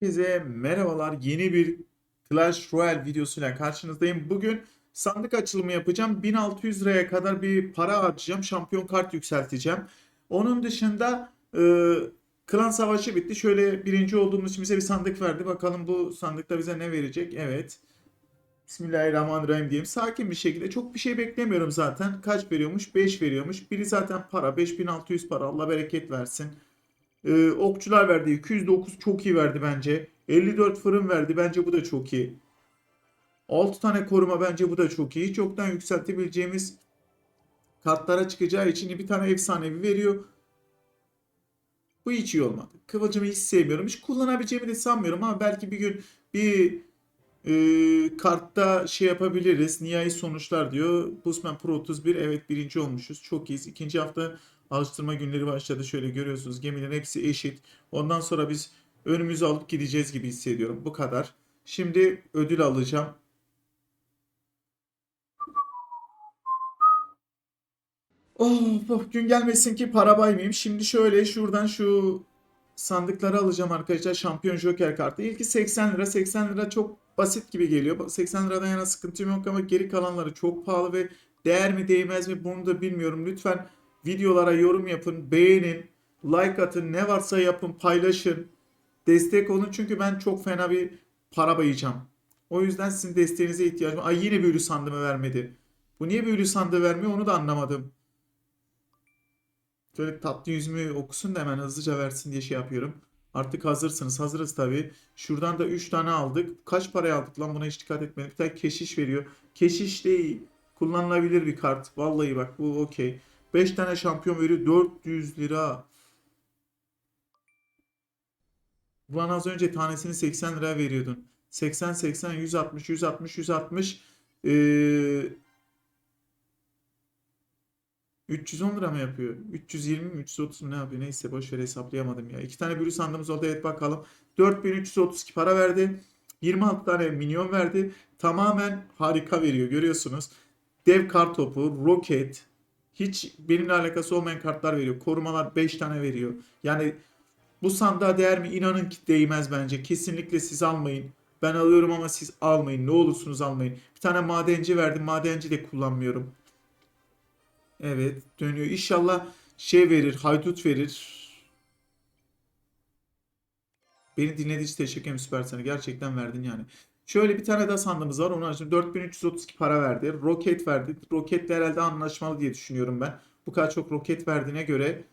Herkese merhabalar. Yeni bir Clash Royale videosuyla karşınızdayım. Bugün sandık açılımı yapacağım. 1600 liraya kadar bir para harcayacağım. Şampiyon kart yükselteceğim. Onun dışında e, klan savaşı bitti. Şöyle birinci olduğumuz için bize bir sandık verdi. Bakalım bu sandıkta bize ne verecek? Evet. Bismillahirrahmanirrahim diyeyim. Sakin bir şekilde. Çok bir şey beklemiyorum zaten. Kaç veriyormuş? 5 veriyormuş. Biri zaten para. 5600 para. Allah bereket versin. Ee, okçular verdi. 209 çok iyi verdi bence. 54 fırın verdi. Bence bu da çok iyi. 6 tane koruma bence bu da çok iyi. Hiç yoktan yükseltebileceğimiz kartlara çıkacağı için bir tane efsanevi veriyor. Bu hiç iyi olmadı. Kıvılcımı hiç sevmiyorum. Hiç kullanabileceğimi de sanmıyorum ama belki bir gün bir e, kartta şey yapabiliriz. Nihai sonuçlar diyor. Busman Pro 31 evet birinci olmuşuz. Çok iyiyiz. İkinci hafta alıştırma günleri başladı. Şöyle görüyorsunuz gemilerin hepsi eşit. Ondan sonra biz önümüzü alıp gideceğiz gibi hissediyorum. Bu kadar. Şimdi ödül alacağım. Oh, oh, gün gelmesin ki para baymayayım. Şimdi şöyle şuradan şu sandıkları alacağım arkadaşlar. Şampiyon Joker kartı. İlki 80 lira. 80 lira çok basit gibi geliyor. 80 liradan yana sıkıntım yok ama geri kalanları çok pahalı ve değer mi değmez mi bunu da bilmiyorum. Lütfen videolara yorum yapın, beğenin, like atın, ne varsa yapın, paylaşın. Destek olun çünkü ben çok fena bir para bayacağım. O yüzden sizin desteğinize ihtiyacım. Ay yine büyülü sandığımı vermedi. Bu niye büyülü sandığı vermiyor onu da anlamadım. Şöyle tatlı yüzümü okusun da hemen hızlıca versin diye şey yapıyorum. Artık hazırsınız. Hazırız tabii. Şuradan da 3 tane aldık. Kaç paraya aldık lan buna hiç dikkat etmedim. Bir tane keşiş veriyor. Keşiş değil. Kullanılabilir bir kart. Vallahi bak bu okey. 5 tane şampiyon veriyor. 400 lira. Ulan az önce tanesini 80 lira veriyordun. 80, 80, 160, 160, 160. Ee, 310 lira mı yapıyor? 320 mi 330 mu ne yapıyor? Neyse boş ver hesaplayamadım ya. İki tane bürü sandığımız oldu. Evet bakalım. 4332 para verdi. 26 tane minyon verdi. Tamamen harika veriyor. Görüyorsunuz. Dev kar topu, roket. Hiç benimle alakası olmayan kartlar veriyor. Korumalar 5 tane veriyor. Yani bu sandığa değer mi? İnanın ki değmez bence. Kesinlikle siz almayın. Ben alıyorum ama siz almayın. Ne olursunuz almayın. Bir tane madenci verdim. Madenci de kullanmıyorum. Evet dönüyor. İnşallah şey verir, haydut verir. Beni dinlediği için teşekkür ederim süper. Gerçekten verdin yani. Şöyle bir tane daha sandığımız var. Onu açtım. 4332 para verdi. Roket verdi. Roketle herhalde anlaşmalı diye düşünüyorum ben. Bu kadar çok roket verdiğine göre.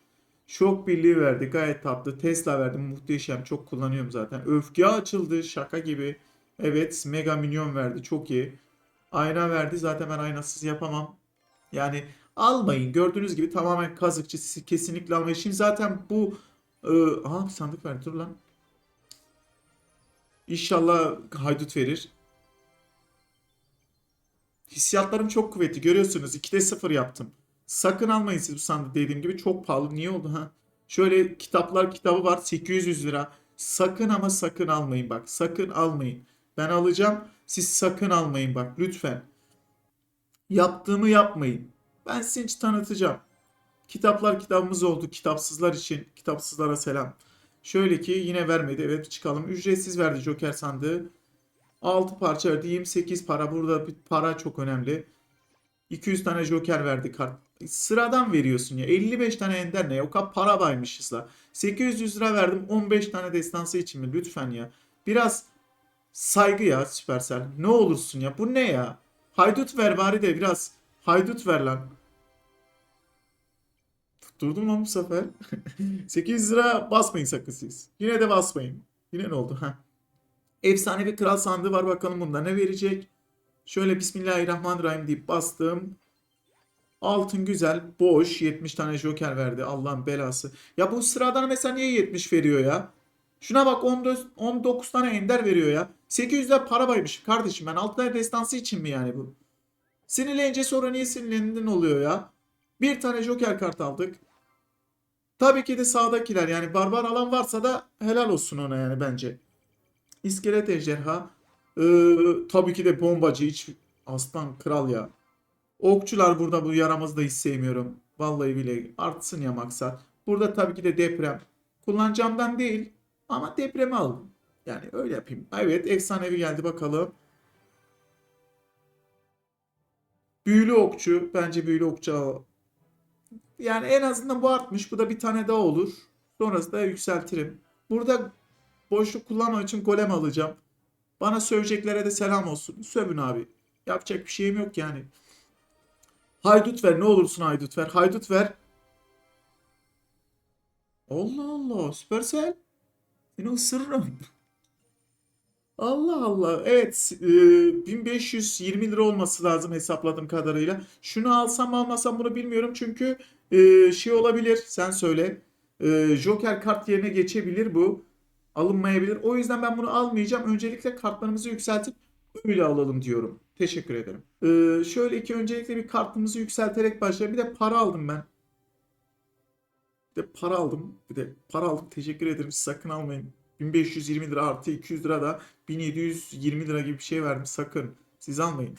Şok birliği verdi. Gayet tatlı. Tesla verdi. Muhteşem. Çok kullanıyorum zaten. Öfke açıldı. Şaka gibi. Evet. Mega minyon verdi. Çok iyi. Ayna verdi. Zaten ben aynasız yapamam. Yani almayın. Gördüğünüz gibi tamamen kazıkçı. Siz kesinlikle almayın. Şimdi zaten bu e, aha sandık verdi. Dur lan. İnşallah haydut verir. Hissiyatlarım çok kuvvetli. Görüyorsunuz 2'de 0 yaptım. Sakın almayın siz bu sandığı dediğim gibi. Çok pahalı. Niye oldu ha? Şöyle kitaplar kitabı var 800 lira. Sakın ama sakın almayın bak. Sakın almayın. Ben alacağım. Siz sakın almayın bak lütfen. Yaptığımı yapmayın. Ben size hiç tanıtacağım. Kitaplar kitabımız oldu. Kitapsızlar için. Kitapsızlara selam. Şöyle ki yine vermedi. Evet çıkalım. Ücretsiz verdi Joker sandığı. 6 parça verdi. 28 para. Burada para çok önemli. 200 tane Joker verdi kart. Sıradan veriyorsun ya. 55 tane ender ne? O kadar para baymışız la. 800 lira verdim 15 tane destansı için mi? Lütfen ya. Biraz saygı ya Supercell. Ne olursun ya. Bu ne ya? Haydut ver bari de biraz haydut ver lan. Tutturdum lan bu sefer. 800 lira basmayın sakın siz. Yine de basmayın. Yine ne oldu? ha? Efsane bir kral sandığı var bakalım bunda ne verecek. Şöyle Bismillahirrahmanirrahim deyip bastım. Altın güzel. Boş. 70 tane joker verdi. Allah'ın belası. Ya bu sıradan mesela niye 70 veriyor ya? Şuna bak 14, 19 tane ender veriyor ya. 800 lira para baymış. Kardeşim ben 6 tane destansı için mi yani bu? Sinirlenince sonra niye sinirlendin oluyor ya? Bir tane joker kart aldık. Tabii ki de sağdakiler yani barbar alan varsa da helal olsun ona yani bence. İskelet ejderha. Ee, tabii ki de bombacı hiç aslan kral ya. Okçular burada bu yaramazı da hiç sevmiyorum. Vallahi bile artsın ya maksat. Burada tabii ki de deprem. Kullanacağımdan değil ama depremi aldım. Yani öyle yapayım. Evet efsanevi geldi bakalım. Büyülü okçu. Bence büyülü okçu Yani en azından bu artmış. Bu da bir tane daha olur. Sonrasında yükseltirim. Burada boşluk kullanmak için golem alacağım. Bana söveceklere de selam olsun. Sövün abi. Yapacak bir şeyim yok yani. Haydut ver ne olursun haydut ver. Haydut ver. Allah Allah Supercell. Seni ısırırım. Allah Allah. Evet, e, 1520 lira olması lazım hesapladığım kadarıyla. Şunu alsam almasam bunu bilmiyorum çünkü e, şey olabilir. Sen söyle. E, Joker kart yerine geçebilir bu. Alınmayabilir. O yüzden ben bunu almayacağım. Öncelikle kartlarımızı yükseltip öyle alalım diyorum. Teşekkür ederim. E, şöyle ki öncelikle bir kartımızı yükselterek başlayalım. Bir de para aldım ben. Bir de para aldım. Bir de para aldım. Teşekkür ederim. Sakın almayın. 1520 lira artı 200 lira da 1720 lira gibi bir şey verdim. Sakın. Siz almayın.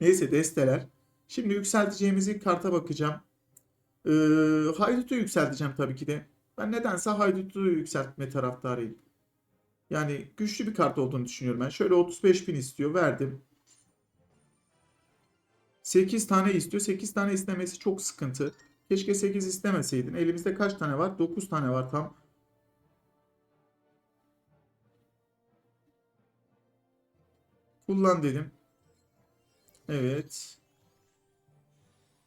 Neyse desteler. Şimdi yükselteceğimiz karta bakacağım. Ee, Haydut'u yükselteceğim tabii ki de. Ben nedense Haydut'u yükseltme taraftarıyım. Yani güçlü bir kart olduğunu düşünüyorum ben. Şöyle 35 bin istiyor. Verdim. 8 tane istiyor. 8 tane istemesi çok sıkıntı. Keşke 8 istemeseydin. Elimizde kaç tane var? 9 tane var tam. Kullan dedim. Evet.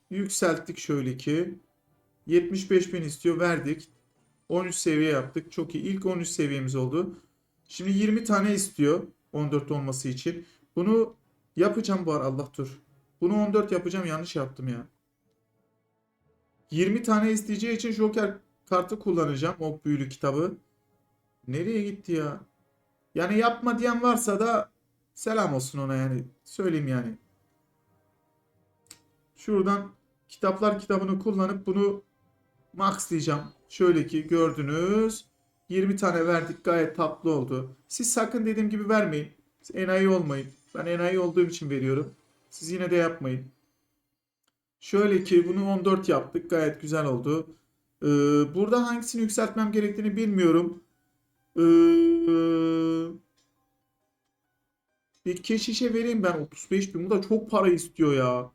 Yükselttik şöyle ki. 75 bin istiyor. Verdik. 13 seviye yaptık. Çok iyi. İlk 13 seviyemiz oldu. Şimdi 20 tane istiyor. 14 olması için. Bunu yapacağım bu ara. Allah dur. Bunu 14 yapacağım. Yanlış yaptım ya. 20 tane isteyeceği için Joker kartı kullanacağım. O büyülü kitabı. Nereye gitti ya? Yani yapma diyen varsa da selam olsun ona yani. Söyleyeyim yani. Şuradan kitaplar kitabını kullanıp bunu max diyeceğim. Şöyle ki gördünüz. 20 tane verdik gayet tatlı oldu. Siz sakın dediğim gibi vermeyin. Siz enayi olmayın. Ben enayi olduğum için veriyorum. Siz yine de yapmayın. Şöyle ki bunu 14 yaptık. Gayet güzel oldu. Ee, burada hangisini yükseltmem gerektiğini bilmiyorum. Ee, bir keşişe vereyim ben 35 bin. Bu da çok para istiyor ya.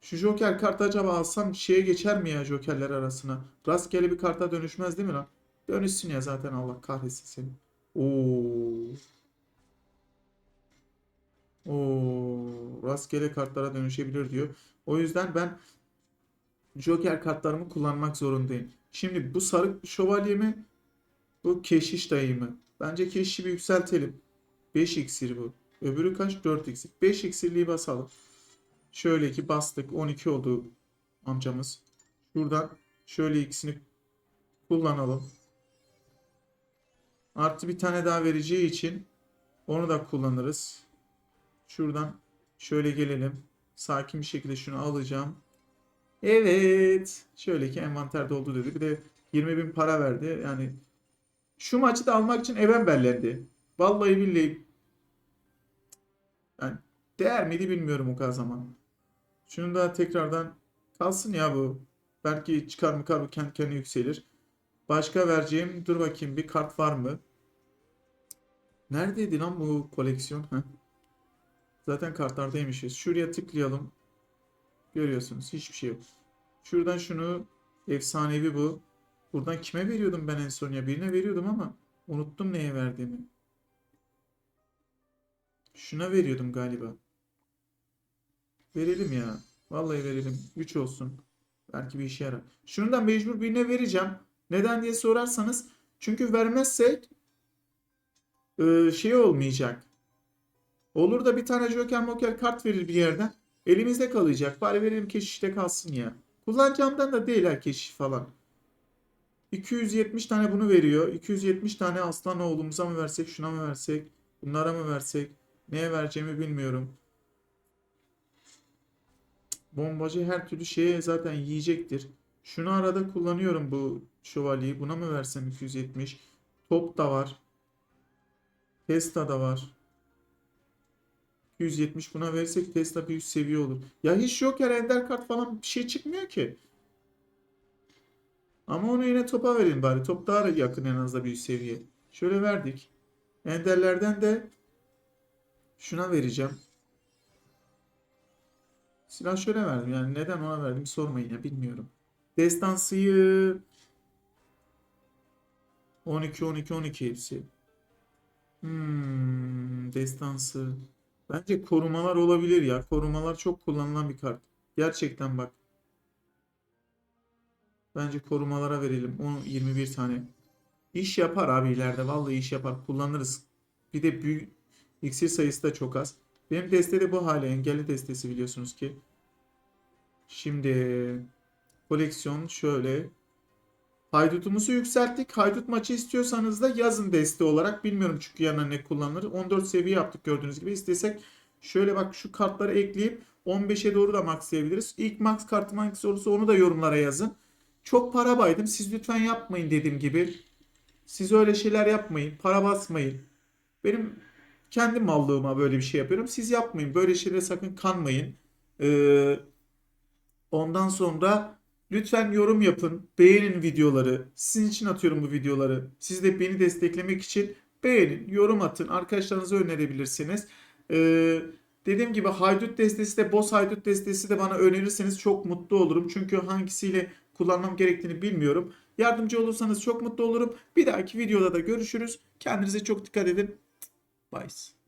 Şu Joker kartı acaba alsam şeye geçer mi ya Jokerler arasına? Rastgele bir karta dönüşmez değil mi lan? Dönüşsün ya zaten Allah kahretsin seni. Oo. Oo, rastgele kartlara dönüşebilir diyor. O yüzden ben Joker kartlarımı kullanmak zorundayım. Şimdi bu sarı şövalye mi? Bu keşiş dayı mı? Bence keşişi bir yükseltelim. 5 iksir bu. Öbürü kaç? 4 iksir. 5 iksirliği basalım. Şöyle ki bastık. 12 oldu amcamız. Şuradan şöyle ikisini kullanalım. Artı bir tane daha vereceği için onu da kullanırız. Şuradan şöyle gelelim. Sakin bir şekilde şunu alacağım. Evet. Şöyle ki envanter doldu dedi. Bir de 20 bin para verdi. Yani şu maçı da almak için even bellendi. Vallahi billahi. Yani değer miydi bilmiyorum o kadar zaman. Şunu da tekrardan kalsın ya bu. Belki çıkar mı kar bu kendi kendine yükselir. Başka vereceğim dur bakayım bir kart var mı? Neredeydi lan bu koleksiyon? Heh. Zaten kartlardaymışız. Şuraya tıklayalım. Görüyorsunuz hiçbir şey yok. Şuradan şunu efsanevi bu. Buradan kime veriyordum ben en son ya? Birine veriyordum ama unuttum neye verdiğimi. Şuna veriyordum galiba. Verelim ya. Vallahi verelim. 3 olsun. Belki bir işe yarar. Şunu da mecbur birine vereceğim. Neden diye sorarsanız. Çünkü vermezsek şey olmayacak. Olur da bir tane Joker Moker kart verir bir yerden. Elimizde kalacak. Bari verelim keşişte kalsın ya. Kullanacağımdan da değil ha keşiş falan. 270 tane bunu veriyor. 270 tane aslan oğlumuza mı versek, şuna mı versek, bunlara mı versek, neye vereceğimi bilmiyorum. Bombacı her türlü şeye zaten yiyecektir. Şunu arada kullanıyorum bu şövalyeyi. Buna mı versem 270? Top da var. Testa da var. 270 buna verirsek Tesla bir üst seviye olur. Ya hiç yok ya Ender kart falan bir şey çıkmıyor ki. Ama onu yine topa verelim bari. Top daha yakın en azından bir seviye. Şöyle verdik. Enderlerden de şuna vereceğim. Silah şöyle verdim. Yani neden ona verdim sormayın ya bilmiyorum. Destansıyı 12 12 12 hepsi. Hmm, destansı. Bence korumalar olabilir ya. Korumalar çok kullanılan bir kart. Gerçekten bak. Bence korumalara verelim. 10 21 tane. İş yapar abi ileride. Vallahi iş yapar. Kullanırız. Bir de büyük iksir sayısı da çok az. Benim deste de bu hale. Engelli destesi biliyorsunuz ki. Şimdi koleksiyon şöyle. Haydutumuzu yükselttik. Haydut maçı istiyorsanız da yazın deste olarak. Bilmiyorum çünkü yanına ne kullanılır. 14 seviye yaptık gördüğünüz gibi. İstesek şöyle bak şu kartları ekleyip 15'e doğru da maxlayabiliriz. İlk max kartım hangisi olursa onu da yorumlara yazın. Çok para baydım. Siz lütfen yapmayın dediğim gibi. Siz öyle şeyler yapmayın. Para basmayın. Benim kendi mallığıma böyle bir şey yapıyorum. Siz yapmayın. Böyle şeylere sakın kanmayın. Ee, ondan sonra lütfen yorum yapın. Beğenin videoları. Sizin için atıyorum bu videoları. Siz de beni desteklemek için beğenin, yorum atın. Arkadaşlarınıza önerebilirsiniz. Ee, dediğim gibi haydut destesi de boss haydut destesi de bana önerirseniz çok mutlu olurum. Çünkü hangisiyle kullanmam gerektiğini bilmiyorum. Yardımcı olursanız çok mutlu olurum. Bir dahaki videoda da görüşürüz. Kendinize çok dikkat edin. Bye.